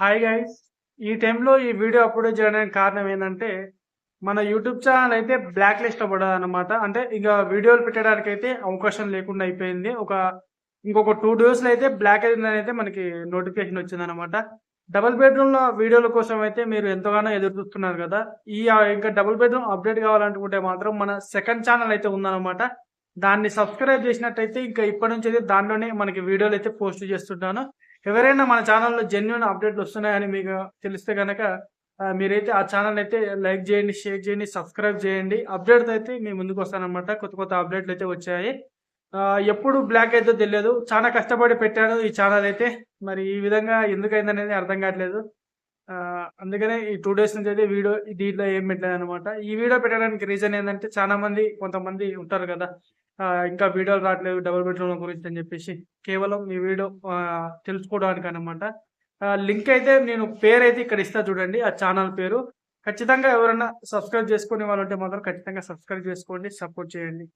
Hi guys ఈ టైంలో ఈ వీడియో అప్లోడ్ చేయడానికి కారణం ఏంటంటే మన యూట్యూబ్ ఛానల్ అయితే బ్లాక్ లిస్ట్ అవ్వడం అనమాట అంటే ఇక వీడియోలు పెట్టడానికి అయితే అవకాశం లేకుండా అయిపోయింది. ఒక ఇంకొక టూ డేస్లో అయితే బ్లాక్ అయిందని అయితే మనకి నోటిఫికేషన్ వచ్చింది అనమాట డబుల్ బెడ్రూమ్లో వీడియోల కోసం అయితే మీరు ఎంతగానో ఎదురు చూస్తున్నారు కదా. ఈ ఇంకా డబుల్ బెడ్రూమ్ అప్డేట్ కావాలనుకుంటే మాత్రం మన సెకండ్ ఛానల్ అయితే ఉందన్నమాట. దాన్ని సబ్స్క్రైబ్ చేసినట్టయితే ఇంకా ఇప్పటి నుంచి అయితే దాంట్లోనే మనకి వీడియోలు అయితే పోస్ట్ చేస్తుంటాను. ఎవరైనా మన ఛానల్లో జెన్యున్ అప్డేట్లు వస్తున్నాయని మీకు తెలిస్తే కనుక మీరైతే ఆ ఛానల్ అయితే లైక్ చేయండి షేర్ చేయండి సబ్స్క్రైబ్ చేయండి. అప్డేట్స్ అయితే మీ ముందుకు వస్తానమాట కొత్త కొత్త అప్డేట్లు అయితే వచ్చాయి. ఎప్పుడు బ్లాక్ అయితే తెలియదు. చాలా కష్టపడి పెట్టాను ఈ ఛానల్ అయితే. మరి ఈ విధంగా ఎందుకైంది అనేది అర్థం కావట్లేదు. అందుకనే ఈ టూ డేస్ నుంచి అయితే వీడియో దీంట్లో ఏం పెట్టలేదు అనమాట ఈ వీడియో పెట్టడానికి రీజన్ ఏంటంటే చాలా మంది కొంతమంది ఉంటారు కదా ఇంకా వీడియోలు రావట్లేదు డబుల్ బెడ్రూమ్ గురించి అని చెప్పేసి. కేవలం మీ వీడియో తెలుసుకోవడానికి అనమాట లింక్ అయితే నేను పేరు అయితే ఇక్కడ ఇస్తా చూడండి ఆ ఛానల్ పేరు. ఖచ్చితంగా ఎవరైనా సబ్స్క్రైబ్ చేసుకునే వాళ్ళు ఉంటే మాత్రం ఖచ్చితంగా సబ్స్క్రైబ్ చేసుకోండి సపోర్ట్ చేయండి.